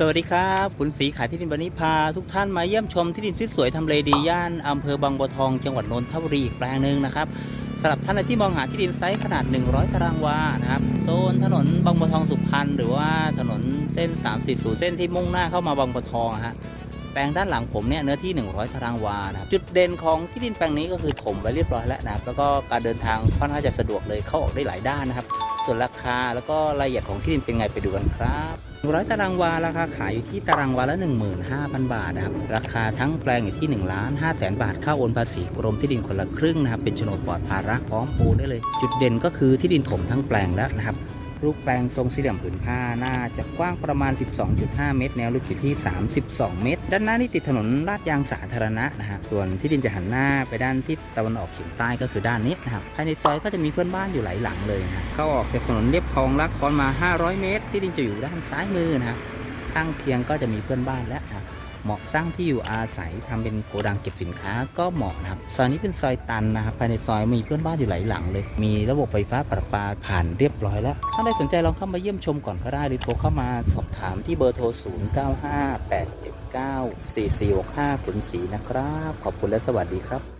สวัสดีครับคุณศรีขายที่ดินบันนี้พาทุกท่านมาเยี่ยมชมที่ดินสวยๆทำเลดีย่านอำเภอบางบัวทองจังหวัดนนทบุรีอีกแปลงหนึ่งนะครับสำหรับท่านที่มองหาที่ดินไซส์ขนาด 100 ตารางวานะครับโซนถนนบางบัวทองสุพรรณหรือว่าถนนเส้น 340 เส้นที่มุ่งหน้าเข้ามาบางบัวทองอะฮะแปลงด้านหลังผมเนี่ยเนื้อที่ 100 ตารางวานะครับจุดเด่นของที่ดินแปลงนี้ก็คือถมไว้เรียบร้อยแล้วนะครับแล้วก็การเดินทางค่อนข้างจะสะดวกเลยเข้าออกได้หลายด้านนะครับ ส่วนราคาแล้วก็รายละเอียดของที่ดินเป็นไงไปดูกันครับร้อยตารางวาราคาขายอยู่ที่ตารางวาละ 15,000 บาทนะครับราคาทั้งแปลงอยู่ที่1ล้าน5แสนบาทค่าโอนภาษีกรมที่ดินคนละครึ่งนะครับเป็นโฉนดปลอดภาระพร้อมปูได้เลย จุดเด่นก็คือที่ดินถมทั้งแปลงแล้วนะครับ รูปแปลงทรงสี่เหลี่ยมผืนผ้าน่าจะกว้างประมาณ 12.5 เมตร แนวลึกอยู่ที่ 32 เมตร ด้านหน้านี่ติดถนนลาดยางสาธารณะนะฮะส่วนที่ดินจะหันหน้าไปด้านทิศตะวันออกเฉียงใต้ก็คือด้านนี้นะครับภายในซอยก็จะมีเพื่อนบ้านอยู่หลายหลังเลยนะฮะเข้าออกจากถนนเรียบคลองลักคอนมา 500 เมตร ที่ดินจะอยู่ด้านซ้ายมือนะครับข้างเคียงก็จะมีเพื่อนบ้านแล้วนะครับ เหมาะสร้างที่อยู่อาศัยทำเป็นโกดังเก็บสินค้าก็เหมาะนะครับซอยนี้เป็นซอยตันนะครับภายในซอยมีเพื่อนบ้านอยู่หลายหลังเลย มีระบบไฟฟ้าประปาผ่านเรียบร้อยแล้ว ถ้าใครสนใจลองเข้ามาเยี่ยมชมก่อนก็ได้หรือโทรเข้ามาสอบถามที่เบอร์โทร 0958794465ขุนศรีนะครับ ขอบคุณและสวัสดีครับ